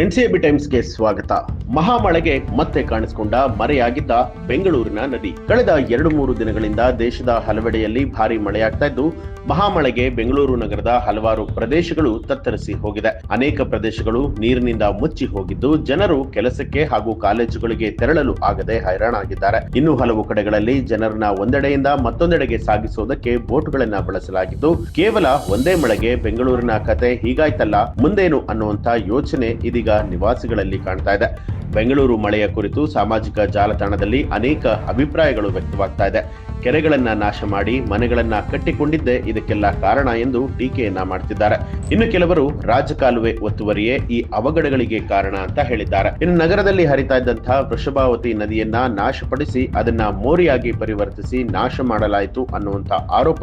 ಎನ್ಸಿಎಬಿ ಟೈಮ್ಸ್ಗೆ ಸ್ವಾಗತ. ಮಹಾಮಳೆಗೆ ಮತ್ತೆ ಕಾಣಿಸಿಕೊಂಡ ಮರೆಯಾಗಿದ್ದ ಬೆಂಗಳೂರಿನ ನದಿ. ಕಳೆದ ಎರಡು ಮೂರು ದಿನಗಳಿಂದ ದೇಶದ ಹಲವೆಡೆಯಲ್ಲಿ ಭಾರಿ ಮಳೆಯಾಗ್ತಾ ಇದ್ದು, ಮಹಾಮಳೆಗೆ ಬೆಂಗಳೂರು ನಗರದ ಹಲವಾರು ಪ್ರದೇಶಗಳು ತತ್ತರಿಸಿ ಹೋಗಿದೆ. ಅನೇಕ ಪ್ರದೇಶಗಳು ನೀರಿನಿಂದ ಮುಚ್ಚಿ ಹೋಗಿದ್ದು, ಜನರು ಕೆಲಸಕ್ಕೆ ಹಾಗೂ ಕಾಲೇಜುಗಳಿಗೆ ತೆರಳಲು ಆಗದೆ ಹೈರಾಣಾಗಿದ್ದಾರೆ. ಇನ್ನು ಹಲವು ಕಡೆಗಳಲ್ಲಿ ಜನರನ್ನ ಒಂದೆಡೆಯಿಂದ ಮತ್ತೊಂದೆಡೆಗೆ ಸಾಗಿಸುವುದಕ್ಕೆ ಬೋಟ್ಗಳನ್ನ ಬಳಸಲಾಗಿದ್ದು, ಕೇವಲ ಒಂದೇ ಮಳೆಗೆ ಬೆಂಗಳೂರಿನ ಕತೆ ಹೀಗಾಯ್ತಲ್ಲ, ಮುಂದೇನು ಅನ್ನುವಂತ ಯೋಚನೆ ಇದೀಗ ನಿವಾಸಿಗಳಲ್ಲಿ ಕಾಣ್ತಾ ಇದೆ. ಬೆಂಗಳೂರು ಮಳೆಯ ಕುರಿತು ಸಾಮಾಜಿಕ ಜಾಲತಾಣದಲ್ಲಿ ಅನೇಕ ಅಭಿಪ್ರಾಯಗಳು ವ್ಯಕ್ತವಾಗ್ತಾ ಇದೆ. ಕೆರೆಗಳನ್ನ ನಾಶ ಮಾಡಿ ಮನೆಗಳನ್ನ ಕಟ್ಟಿಕೊಂಡಿದ್ದೇ ಇದಕ್ಕೆಲ್ಲ ಕಾರಣ ಎಂದು ಟೀಕೆಯನ್ನ ಮಾಡ್ತಿದ್ದಾರೆ. ಇನ್ನು ಕೆಲವರು ರಾಜಕಾಲುವೆ ಒತ್ತುವರಿಯೇ ಈ ಅವಘಡಗಳಿಗೆ ಕಾರಣ ಅಂತ ಹೇಳಿದ್ದಾರೆ. ಇನ್ನು ನಗರದಲ್ಲಿ ಹರಿತಾ ಇದ್ದಂತಹ ವೃಷಭಾವತಿ ನದಿಯನ್ನ ನಾಶಪಡಿಸಿ ಅದನ್ನ ಮೋರಿಯಾಗಿ ಪರಿವರ್ತಿಸಿ ನಾಶ ಮಾಡಲಾಯಿತು ಅನ್ನುವಂತಹ ಆರೋಪ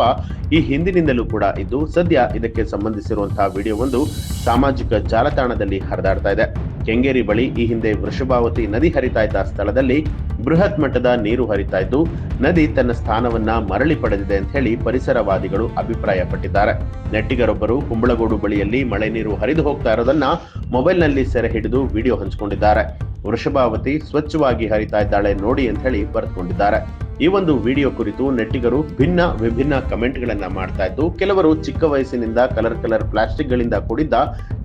ಈ ಹಿಂದಿನಿಂದಲೂ ಕೂಡ ಇದ್ದು, ಸದ್ಯ ಇದಕ್ಕೆ ಸಂಬಂಧಿಸಿರುವಂತಹ ವಿಡಿಯೋ ಒಂದು ಸಾಮಾಜಿಕ ಜಾಲತಾಣದಲ್ಲಿ ಹರಿದಾಡ್ತಾ ಇದೆ. ಕೆಂಗೇರಿ ಬಳಿ ಈ ಹಿಂದೆ ವೃಷಭಾವತಿ ನದಿ ಹರಿತಾ ಇದ್ದ ಸ್ಥಳದಲ್ಲಿ ಬೃಹತ್ ಮಟ್ಟದ ನೀರು ಹರಿತಾ ಇದ್ದು, ನದಿ ತನ್ನ ಸ್ಥಾನವನ್ನ ಮರಳಿ ಪಡೆದಿದೆ ಅಂತ ಹೇಳಿ ಪರಿಸರವಾದಿಗಳು ಅಭಿಪ್ರಾಯಪಟ್ಟಿದ್ದಾರೆ. ನೆಟ್ಟಿಗರೊಬ್ಬರು ಕುಂಬಳಗೋಡು ಬಳಿಯಲ್ಲಿ ಮಳೆ ನೀರು ಹರಿದು ಹೋಗ್ತಾ ಇರೋದನ್ನ ಮೊಬೈಲ್ನಲ್ಲಿ ಸೆರೆ ಹಿಡಿದು ವಿಡಿಯೋ ಹಂಚಿಕೊಂಡಿದ್ದಾರೆ. ವೃಷಭಾವತಿ ಸ್ವಚ್ಛವಾಗಿ ಹರಿತಾ ಇದ್ದಾಳೆ ನೋಡಿ ಅಂತ ಹೇಳಿ ಬರೆದುಕೊಂಡಿದ್ದಾರೆ. ಈ ಒಂದು ವಿಡಿಯೋ ಕುರಿತು ನೆಟ್ಟಿಗರು ಭಿನ್ನ ವಿಭಿನ್ನ ಕಮೆಂಟ್ಗಳನ್ನ ಮಾಡ್ತಾ ಇದ್ದು, ಕೆಲವರು ಚಿಕ್ಕ ವಯಸ್ಸಿನಿಂದ ಕಲರ್ ಕಲರ್ ಪ್ಲಾಸ್ಟಿಕ್ ಗಳಿಂದ ಕೂಡಿದ್ದ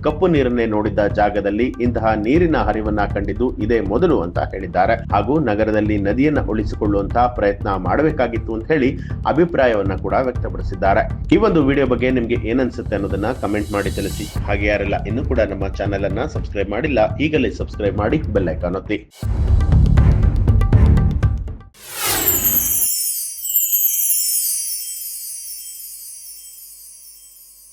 ಕಪ್ಪು ನೀರನ್ನೇ ನೋಡಿದ್ದ ಜಾಗದಲ್ಲಿ ಇಂತಹ ನೀರಿನ ಹರಿವನ್ನ ಕಂಡಿದ್ದು ಇದೇ ಮೊದಲು ಅಂತ ಹೇಳಿದ್ದಾರೆ. ಹಾಗೂ ನಗರದಲ್ಲಿ ನದಿಯನ್ನ ಉಳಿಸಿಕೊಳ್ಳುವಂತಹ ಪ್ರಯತ್ನ ಮಾಡಬೇಕಾಗಿತ್ತು ಅಂತ ಹೇಳಿ ಅಭಿಪ್ರಾಯವನ್ನ ಕೂಡ ವ್ಯಕ್ತಪಡಿಸಿದ್ದಾರೆ. ಈ ಒಂದು ವಿಡಿಯೋ ಬಗ್ಗೆ ನಿಮ್ಗೆ ಏನನ್ಸುತ್ತೆ ಅನ್ನೋದನ್ನ ಕಮೆಂಟ್ ಮಾಡಿ ತಿಳಿಸಿ. ಹಾಗೆ ಯಾರೆಲ್ಲ ಇನ್ನೂ ಕೂಡ ನಮ್ಮ ಚಾನೆಲ್ ಅನ್ನ ಸಬ್ಸ್ಕ್ರೈಬ್ ಮಾಡಿಲ್ಲ, ಈಗಲೇ ಸಬ್ಸ್ಕ್ರೈಬ್ ಮಾಡಿ ಬೆಲ್ ಐಕಾನ್ ಒತ್ತಿ.